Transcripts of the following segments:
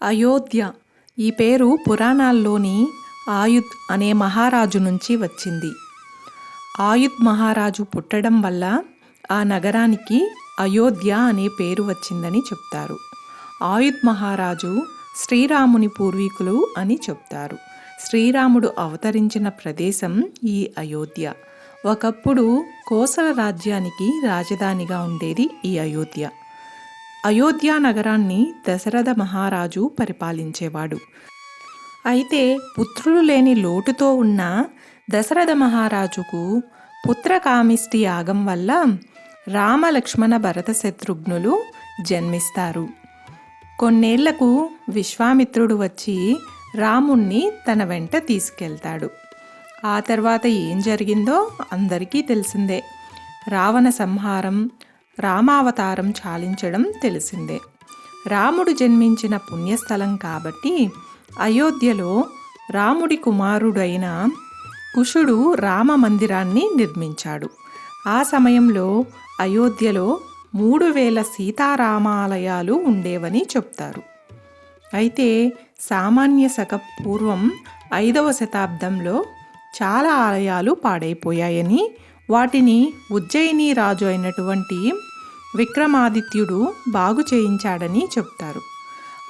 అయోధ్య. ఈ పేరు పురాణాల్లోని ఆయుధ్ అనే మహారాజు నుంచి వచ్చింది. ఆయుధ్ మహారాజు పుట్టడం వల్ల ఆ నగరానికి అయోధ్య అనే పేరు వచ్చిందని చెప్తారు. ఆయుధ్ మహారాజు శ్రీరాముని పూర్వీకులు అని చెప్తారు. శ్రీరాముడు అవతరించిన ప్రదేశం ఈ అయోధ్య. ఒకప్పుడు కోసల రాజ్యానికి రాజధానిగా ఉండేది ఈ అయోధ్య. అయోధ్య నగరాన్ని దశరథ మహారాజు పరిపాలించేవాడు. అయితే పుత్రులు లేని లోటుతో ఉన్న దశరథ మహారాజుకు పుత్రకామిష్టి యాగం వల్ల రామలక్ష్మణ భరత శత్రుఘ్నులు జన్మిస్తారు. కొన్నేళ్ళకు విశ్వామిత్రుడు వచ్చి రాముణ్ణి తన వెంట తీసుకెళ్తాడు. ఆ తర్వాత ఏం జరిగిందో అందరికీ తెలిసిందే. రావణ సంహారం రామావతారం చాలించడం తెలిసిందే. రాముడు జన్మించిన పుణ్యస్థలం కాబట్టి అయోధ్యలో రాముడి కుమారుడైన కుషుడు రామ మందిరాన్ని నిర్మించాడు. ఆ సమయంలో అయోధ్యలో మూడు వేల సీతారామాలయాలు ఉండేవని చెప్తారు. అయితే సామాన్య శక పూర్వం ఐదవ శతాబ్దంలో చాలా ఆలయాలు పాడైపోయాయని వాటిని ఉజ్జయిని రాజు అయినటువంటి విక్రమాదిత్యుడు బాగు చేయించాడని చెప్తారు.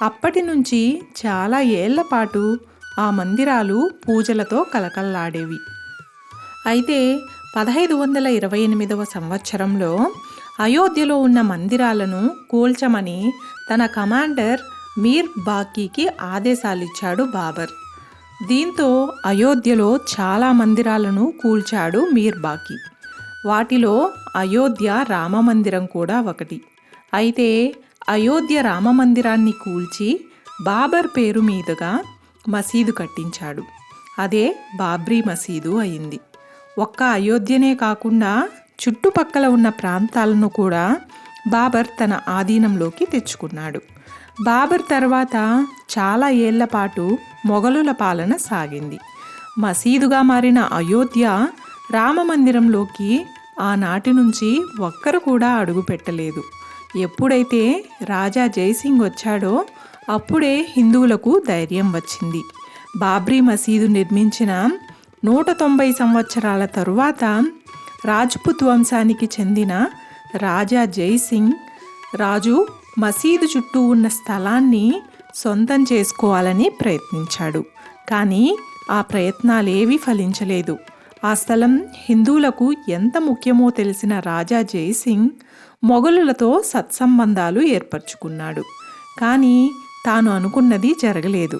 అప్పటి నుంచి చాలా ఏళ్ళ పాటు ఆ మందిరాలు పూజలతో కలకల్లాడేవి. అయితే పదహైదు వందల ఇరవై ఎనిమిదవ సంవత్సరంలో అయోధ్యలో ఉన్న మందిరాలను కూల్చమని తన కమాండర్ మీర్ బాకీకి ఆదేశాలిచ్చాడు బాబర్. దీంతో అయోధ్యలో చాలా మందిరాలను కూల్చాడు మీర్ బాకీ. వాటిలో అయోధ్య రామమందిరం కూడా ఒకటి. అయితే అయోధ్య రామమందిరాన్ని కూల్చి బాబర్ పేరు మీదుగా మసీదు కట్టించాడు. అదే బాబ్రీ మసీదు అయింది. ఒక్క అయోధ్యనే కాకుండా చుట్టుపక్కల ఉన్న ప్రాంతాలను కూడా బాబర్ తన ఆధీనంలోకి తెచ్చుకున్నాడు. బాబర్ తర్వాత చాలా ఏళ్ళ పాటు మొఘలుల పాలన సాగింది. మసీదుగా మారిన అయోధ్య రామమందిరంలోకి ఆనాటి నుంచి ఒక్కరు కూడా అడుగు పెట్టలేదు. ఎప్పుడైతే రాజా జైసింగ్ వచ్చాడో అప్పుడే హిందువులకు ధైర్యం వచ్చింది. బాబ్రీ మసీదు నిర్మించిన నూట తొంభై సంవత్సరాల తరువాత రాజ్పుత్ వంశానికి చెందిన రాజా జైసింగ్ రాజు మసీదు చుట్టూ ఉన్న స్థలాన్ని సొంతం చేసుకోవాలని ప్రయత్నించాడు. కానీ ఆ ప్రయత్నాలేవీ ఫలించలేదు. ఆ స్థలం హిందువులకు ఎంత ముఖ్యమో తెలిసిన రాజా జయసింగ్ మొఘలులతో సత్సంబంధాలు ఏర్పరచుకున్నాడు. కానీ తాను అనుకున్నది జరగలేదు.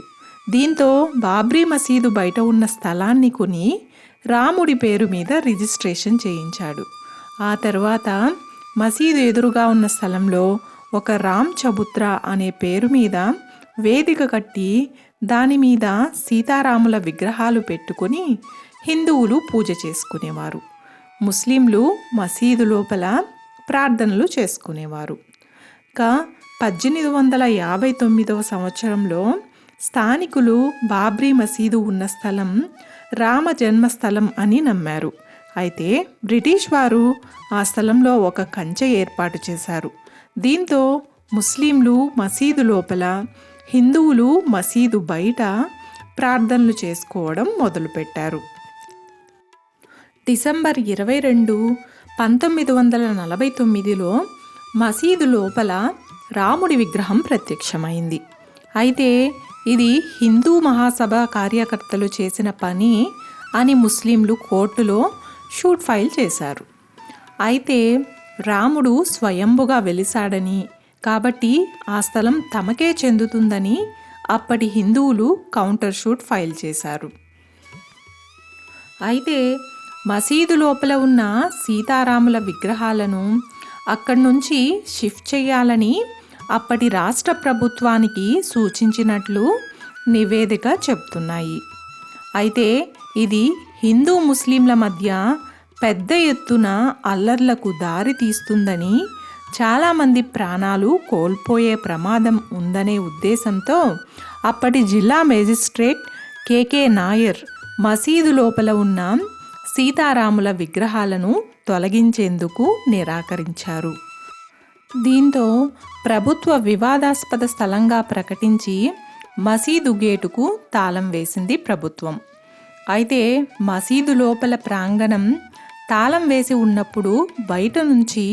దీంతో బాబ్రీ మసీదు బయట ఉన్న స్థలాన్ని కొని రాముడి పేరు మీద రిజిస్ట్రేషన్ చేయించాడు. ఆ తర్వాత మసీదు ఎదురుగా ఉన్న స్థలంలో ఒక రామ్ చబుత్ర అనే పేరు మీద వేదిక కట్టి దాని మీద సీతారాముల విగ్రహాలు పెట్టుకొని హిందువులు పూజ చేసుకునేవారు. ముస్లింలు మసీదు లోపల ప్రార్థనలు చేసుకునేవారు. ఇంకా పద్దెనిమిది వందల యాభై తొమ్మిదవ సంవత్సరంలో స్థానికులు బాబ్రీ మసీదు ఉన్న స్థలం రామ జన్మస్థలం అని నమ్మారు. అయితే బ్రిటిష్ వారు ఆ స్థలంలో ఒక కంచె ఏర్పాటు చేశారు. దీంతో ముస్లింలు మసీదు లోపల హిందువులు మసీదు బయట ప్రార్థనలు చేసుకోవడం మొదలుపెట్టారు. డిసెంబర్ ఇరవై రెండు పంతొమ్మిది వందల నలభై తొమ్మిదిలో మసీదు లోపల రాముడి విగ్రహం ప్రత్యక్షమైంది. అయితే ఇది హిందూ మహాసభ కార్యకర్తలు చేసిన పని అని ముస్లింలు కోర్టులో షూట్ ఫైల్ చేశారు. అయితే రాముడు స్వయంభుగా వెలిశాడని కాబట్టి ఆ స్థలం తమకే చెందుతుందని అప్పటి హిందువులు కౌంటర్ షూట్ ఫైల్ చేశారు. అయితే మసీదు లోపల ఉన్న సీతారాముల విగ్రహాలను అక్కడి నుంచి షిఫ్ట్ చేయాలని అప్పటి రాష్ట్ర ప్రభుత్వానికి సూచించినట్లు నివేదిక చెప్తున్నాయి. అయితే ఇది హిందూ ముస్లింల మధ్య పెద్ద ఎత్తున అల్లర్లకు దారి తీస్తుందని చాలామంది ప్రాణాలు కోల్పోయే ప్రమాదం ఉందనే ఉద్దేశంతో అప్పటి జిల్లా మేజిస్ట్రేట్ కేకే నాయర్ మసీదు లోపల ఉన్న సీతారాముల విగ్రహాలను తొలగించేందుకు నిరాకరించారు. దీంతో ప్రభుత్వ వివాదాస్పద స్థలంగా ప్రకటించి మసీదు గేటుకు తాళం వేసింది ప్రభుత్వం. అయితే మసీదు లోపల ప్రాంగణం తాళం వేసి ఉన్నప్పుడు బయట నుంచి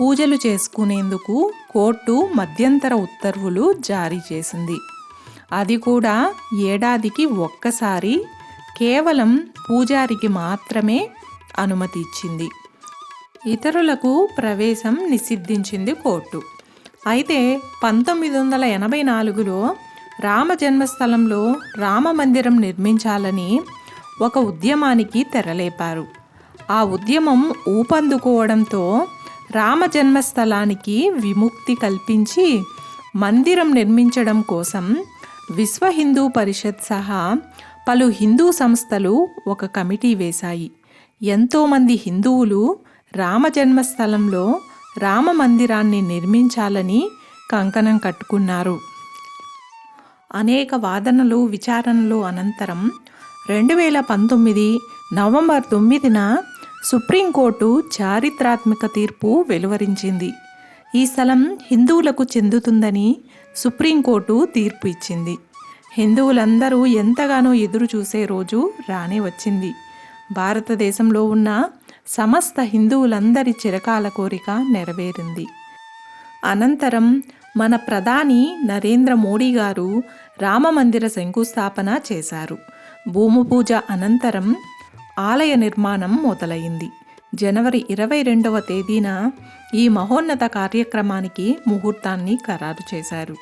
పూజలు చేసుకునేందుకు కోర్టు మధ్యంతర ఉత్తర్వులు జారీ చేసింది. అది కూడా ఏడాదికి ఒక్కసారి కేవలం పూజారికి మాత్రమే అనుమతి ఇచ్చింది. ఇతరులకు ప్రవేశం నిషిద్ధించింది కోర్టు. అయితే పంతొమ్మిది వందల ఎనభై నాలుగులో రామ జన్మస్థలంలో రామ మందిరం నిర్మించాలని ఒక ఉద్యమానికి తెరలేపారు. ఆ ఉద్యమం ఊపందుకోవడంతో రామ జన్మస్థలానికి విముక్తి కల్పించి మందిరం నిర్మించడం కోసం విశ్వ హిందూ పరిషత్ సహా పలు హిందూ సంస్థలు ఒక కమిటీ వేశాయి. ఎంతోమంది హిందువులు రామ జన్మస్థలంలో రామ మందిరాన్ని నిర్మించాలని కంకణం కట్టుకున్నారు. అనేక వాదనలు విచారణలు అనంతరం రెండు వేల పంతొమ్మిది నవంబర్ తొమ్మిదిన సుప్రీంకోర్టు చారిత్రాత్మక తీర్పు వెలువరించింది. ఈ స్థలం హిందువులకు చెందుతుందని సుప్రీంకోర్టు తీర్పు ఇచ్చింది. హిందువులందరూ ఎంతగానో ఎదురు చూసే రోజు రానే వచ్చింది. భారతదేశంలో ఉన్న సమస్త హిందువులందరి చిరకాల కోరిక నెరవేరింది. అనంతరం మన ప్రధాని నరేంద్ర మోడీ గారు రామమందిర శంకుస్థాపన చేశారు. భూమి పూజ అనంతరం ఆలయ నిర్మాణం మొదలైంది. జనవరి ఇరవై రెండవ తేదీన ఈ మహోన్నత కార్యక్రమానికి ముహూర్తాన్ని ఖరారు చేశారు.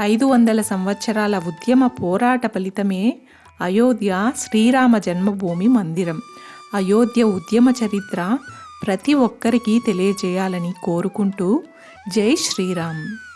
ఐదు వందల సంవత్సరాల ఉద్యమ పోరాట ఫలితమే అయోధ్య శ్రీరామ జన్మభూమి మందిరం. అయోధ్య ఉద్యమ చరిత్ర ప్రతి ఒక్కరికి తెలియజేయాలని కోరుకుంటూ జై శ్రీరామ్.